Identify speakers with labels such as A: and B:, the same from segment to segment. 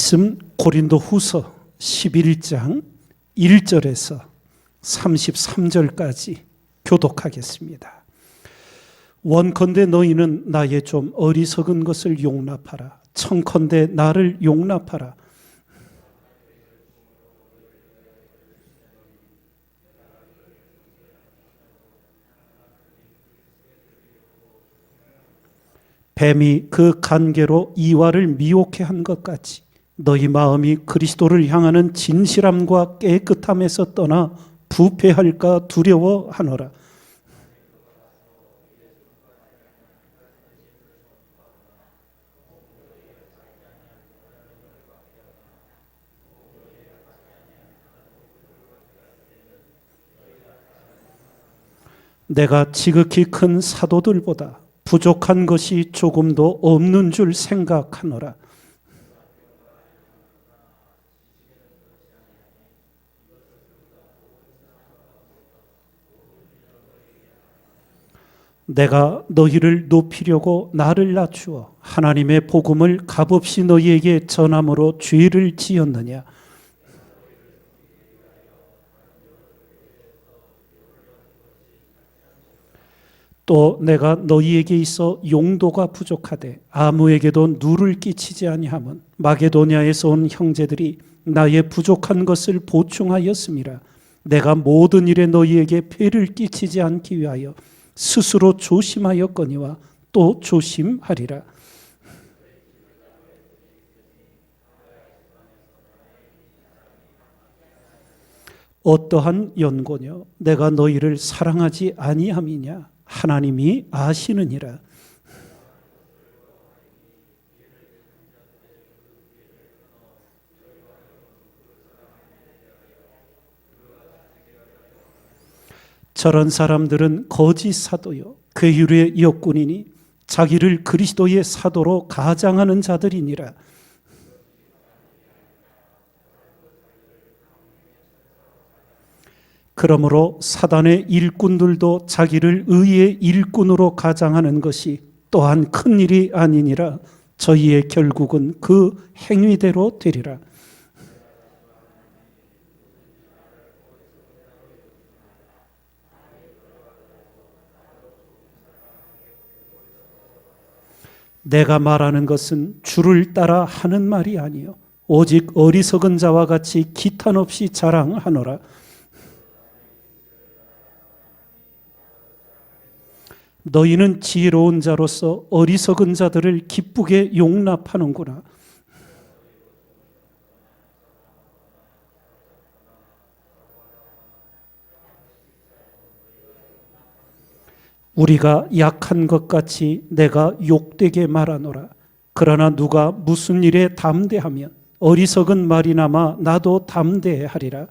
A: 말씀 고린도 후서 11장 1절에서 33절까지 교독하겠습니다. 원컨대 너희는 나의 좀 어리석은 것을 용납하라. 청컨대 나를 용납하라. 뱀이 그 간계로 이와를 미혹해 한 것 같이 너희 마음이 그리스도를 향하는 진실함과 깨끗함에서 떠나 부패할까 두려워하노라. 내가 지극히 큰 사도들보다 부족한 것이 조금도 없는 줄 생각하노라. 내가 너희를 높이려고 나를 낮추어 하나님의 복음을 값없이 너희에게 전함으로 죄를 지었느냐? 또 내가 너희에게 있어 용도가 부족하되 아무에게도 누를 끼치지 아니함은 마게도냐에서 온 형제들이 나의 부족한 것을 보충하였음이라 내가 모든 일에 너희에게 폐를 끼치지 않기 위하여 스스로 조심하였거니와 또 조심하리라 어떠한 연고냐 내가 너희를 사랑하지 아니함이냐 하나님이 아시느니라. 저런 사람들은 거짓 사도요 괴율의 역군이니 자기를 그리스도의 사도로 가장하는 자들이니라. 그러므로 사단의 일꾼들도 자기를 의의 일꾼으로 가장하는 것이 또한 큰 일이 아니니라 저희의 결국은 그 행위대로 되리라. 내가 말하는 것은 주를 따라 하는 말이 아니요 오직 어리석은 자와 같이 기탄 없이 자랑하노라. 너희는 지혜로운 자로서 어리석은 자들을 기쁘게 용납하는구나. 우리가 약한 것 같이 내가 욕되게 말하노라. 그러나 누가 무슨 일에 담대하면 어리석은 말이나마 나도 담대하리라.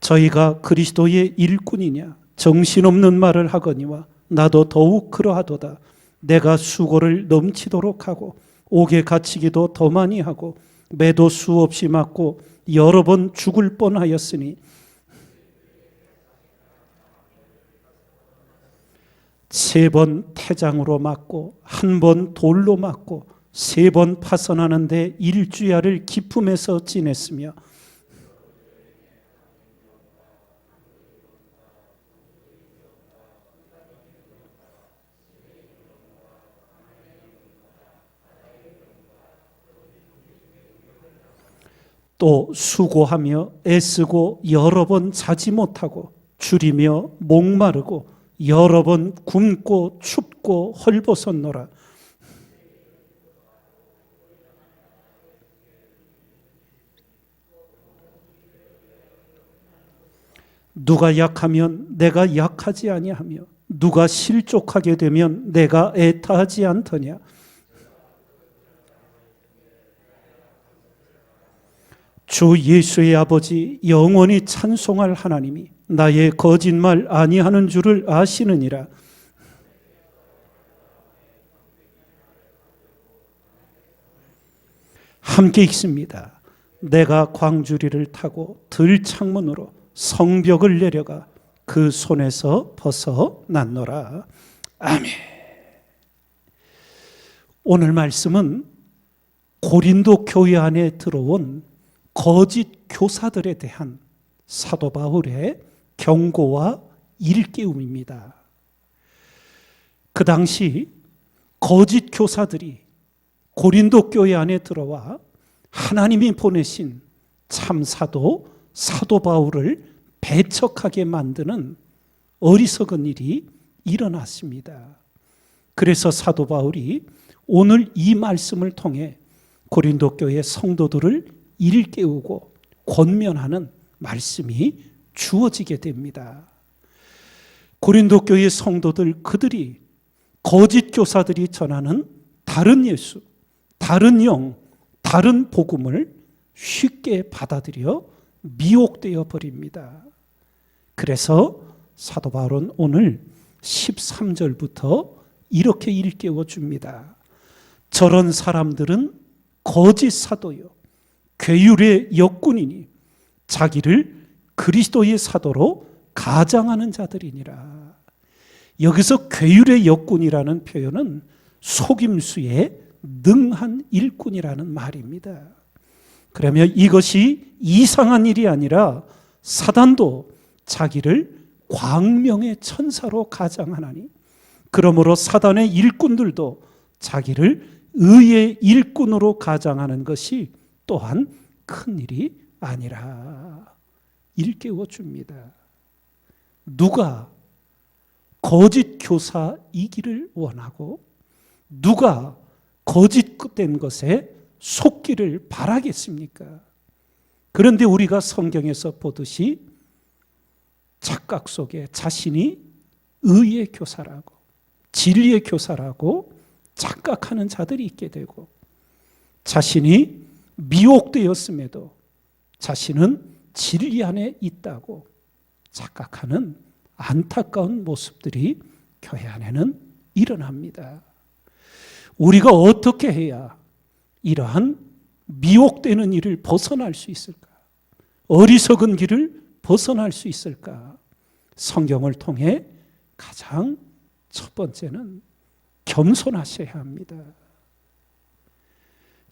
A: 저희가 그리스도의 일꾼이냐 정신없는 말을 하거니와 나도 더욱 그러하도다 내가 수고를 넘치도록 하고 옥에 갇히기도 더 많이 하고 매도 수없이 맞고 여러 번 죽을 뻔하였으니 세 번 태장으로 맞고 한 번 돌로 맞고 세 번 파선하는데 일주야를 기품에서 지냈으며 또 수고하며 애쓰고 여러 번 자지 못하고 줄이며 목마르고 여러 번 굶고 춥고 헐벗었노라. 누가 약하면 내가 약하지 아니하며 누가 실족하게 되면 내가 애타하지 않더냐. 주 예수의 아버지 영원히 찬송할 하나님이 나의 거짓말 아니하는 줄을 아시느니라. 함께 읽습니다. 내가 광주리를 타고 들창문으로 성벽을 내려가 그 손에서 벗어났노라. 아멘. 오늘 말씀은 고린도 교회 안에 들어온 거짓 교사들에 대한 사도 바울의 경고와 일깨움입니다. 그 당시 거짓 교사들이 고린도 교회 안에 들어와 하나님이 보내신 참 사도 사도 바울을 배척하게 만드는 어리석은 일이 일어났습니다. 그래서 사도 바울이 오늘 이 말씀을 통해 고린도 교회 성도들을 일깨우고 권면하는 말씀이 주어지게 됩니다. 고린도 교회 성도들 그들이 거짓 교사들이 전하는 다른 예수, 다른 영, 다른 복음을 쉽게 받아들여 미혹되어 버립니다. 그래서 사도 바울은 오늘 13절부터 이렇게 일깨워 줍니다. 저런 사람들은 거짓 사도요, 괴율의 역군이니 자기를 그리스도의 사도로 가장하는 자들이니라. 여기서 괴율의 역군이라는 표현은 속임수에 능한 일꾼이라는 말입니다. 그러면 이것이 이상한 일이 아니라 사단도 자기를 광명의 천사로 가장하나니 그러므로 사단의 일꾼들도 자기를 의의 일꾼으로 가장하는 것이 또한 큰 일이 아니라 일깨워 줍니다. 누가 거짓 교사이기를 원하고 누가 거짓된 것에 속기를 바라겠습니까? 그런데 우리가 성경에서 보듯이 착각 속에 자신이 의의 교사라고 진리의 교사라고 착각하는 자들이 있게 되고 자신이 미혹되었음에도 자신은 진리 안에 있다고 착각하는 안타까운 모습들이 교회 안에는 일어납니다. 우리가 어떻게 해야 이러한 미혹되는 일을 벗어날 수 있을까? 어리석은 길을 벗어날 수 있을까? 성경을 통해 가장 첫 번째는 겸손하셔야 합니다.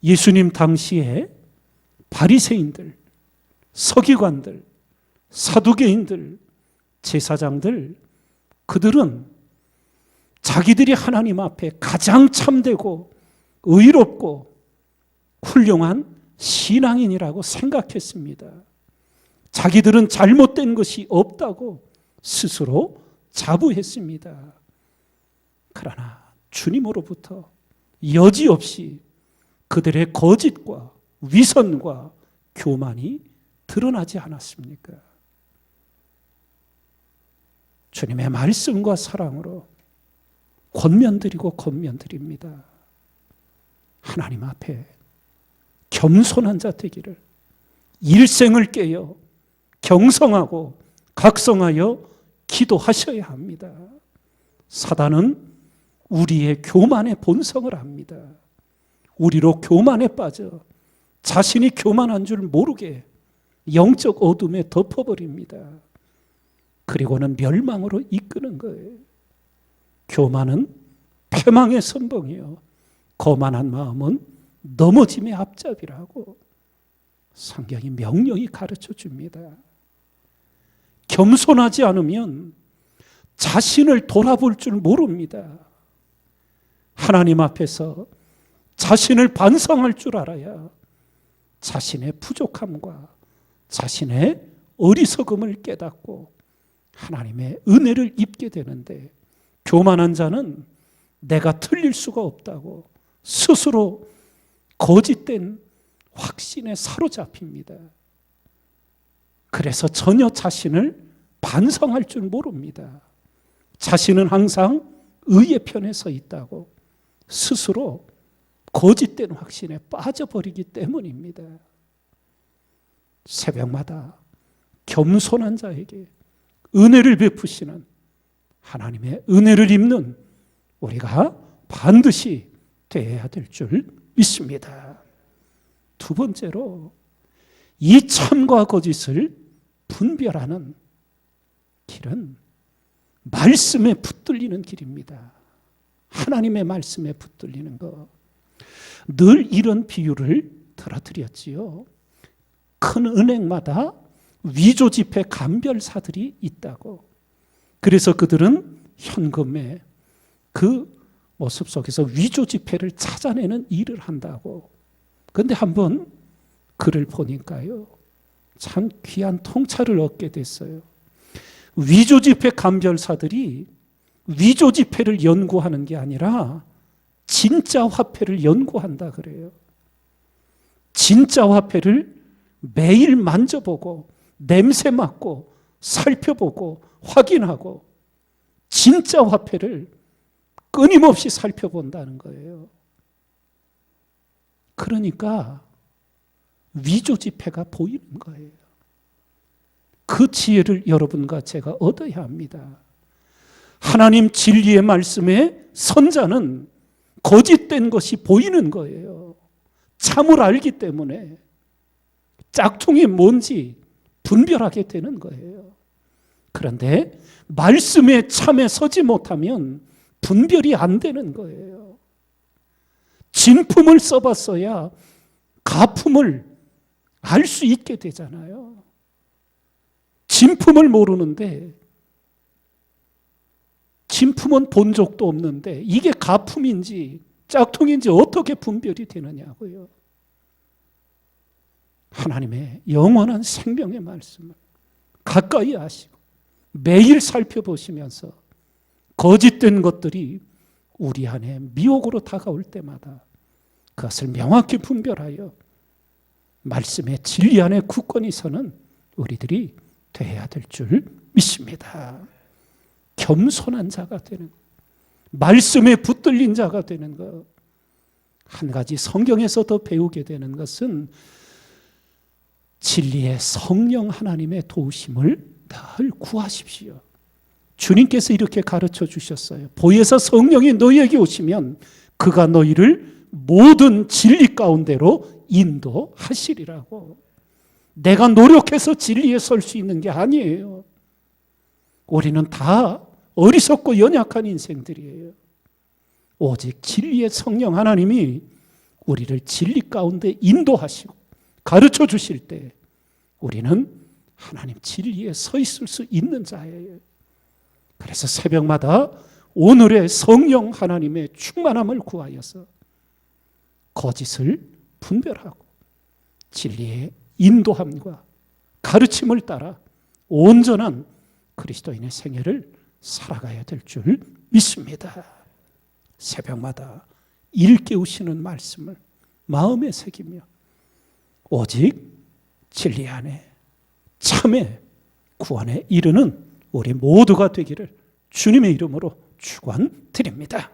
A: 예수님 당시에 바리새인들, 서기관들, 사두개인들, 제사장들 그들은 자기들이 하나님 앞에 가장 참되고 의롭고 훌륭한 신앙인이라고 생각했습니다. 자기들은 잘못된 것이 없다고 스스로 자부했습니다. 그러나 주님으로부터 여지없이 그들의 거짓과 위선과 교만이 드러나지 않았습니까? 주님의 말씀과 사랑으로 권면드리고 권면드립니다. 하나님 앞에 겸손한 자 되기를 일생을 깨어 경성하고 각성하여 기도하셔야 합니다. 사단은 우리의 교만의 본성을 압니다. 우리로 교만에 빠져 자신이 교만한 줄 모르게 영적 어둠에 덮어버립니다. 그리고는 멸망으로 이끄는 거예요. 교만은 패망의 선봉이요. 거만한 마음은 넘어짐의 앞잡이라고 성경이 명령이 가르쳐 줍니다. 겸손하지 않으면 자신을 돌아볼 줄 모릅니다. 하나님 앞에서 자신을 반성할 줄 알아야 자신의 부족함과 자신의 어리석음을 깨닫고 하나님의 은혜를 입게 되는데 교만한 자는 내가 틀릴 수가 없다고 스스로 거짓된 확신에 사로잡힙니다. 그래서 전혀 자신을 반성할 줄 모릅니다. 자신은 항상 의의 편에 서 있다고 스스로 거짓된 확신에 빠져버리기 때문입니다. 새벽마다 겸손한 자에게 은혜를 베푸시는 하나님의 은혜를 입는 우리가 반드시 되어야 될 줄 믿습니다. 두 번째로 이 참과 거짓을 분별하는 길은 말씀에 붙들리는 길입니다. 하나님의 말씀에 붙들리는 것. 늘 이런 비유를 들어드렸지요. 큰 은행마다 위조 지폐 감별사들이 있다고. 그래서 그들은 현금에 그 모습 속에서 위조 지폐를 찾아내는 일을 한다고. 근데 한번 글을 보니까요. 참 귀한 통찰을 얻게 됐어요. 위조 지폐 감별사들이 위조 지폐를 연구하는 게 아니라 진짜 화폐를 연구한다 그래요. 진짜 화폐를 매일 만져보고 냄새 맡고 살펴보고 확인하고 진짜 화폐를 끊임없이 살펴본다는 거예요. 그러니까 위조 지폐가 보이는 거예요. 그 지혜를 여러분과 제가 얻어야 합니다. 하나님 진리의 말씀에 선자는 거짓된 것이 보이는 거예요. 참을 알기 때문에 짝퉁이 뭔지 분별하게 되는 거예요. 그런데 말씀에 참에 서지 못하면 분별이 안 되는 거예요. 진품을 써봤어야 가품을 알 수 있게 되잖아요. 진품을 모르는데 진품은 본 적도 없는데 이게 가품인지 짝퉁인지 어떻게 분별이 되느냐고요. 하나님의 영원한 생명의 말씀을 가까이 하시고 매일 살펴보시면서 거짓된 것들이 우리 안에 미혹으로 다가올 때마다 그것을 명확히 분별하여 말씀의 진리 안에 굳건히 서는 우리들이 되어야 될 줄 믿습니다. 겸손한 자가 되는 것, 말씀에 붙들린 자가 되는 것. 한 가지 성경에서 더 배우게 되는 것은 진리의 성령 하나님의 도우심을 늘 구하십시오. 주님께서 이렇게 가르쳐 주셨어요. 보혜사 성령이 너희에게 오시면 그가 너희를 모든 진리 가운데로 인도하시리라고. 내가 노력해서 진리에 설 수 있는 게 아니에요. 우리는 다 어리석고 연약한 인생들이에요. 오직 진리의 성령 하나님이 우리를 진리 가운데 인도하시고 가르쳐 주실 때 우리는 하나님 진리에 서 있을 수 있는 자예요. 그래서 새벽마다 오늘의 성령 하나님의 충만함을 구하여서 거짓을 분별하고 진리의 인도함과 가르침을 따라 온전한 그리스도인의 생애를 살아가야 될 줄 믿습니다. 새벽마다 일깨우시는 말씀을 마음에 새기며 오직 진리 안에 참의 구원에 이르는 우리 모두가 되기를 주님의 이름으로 축원드립니다.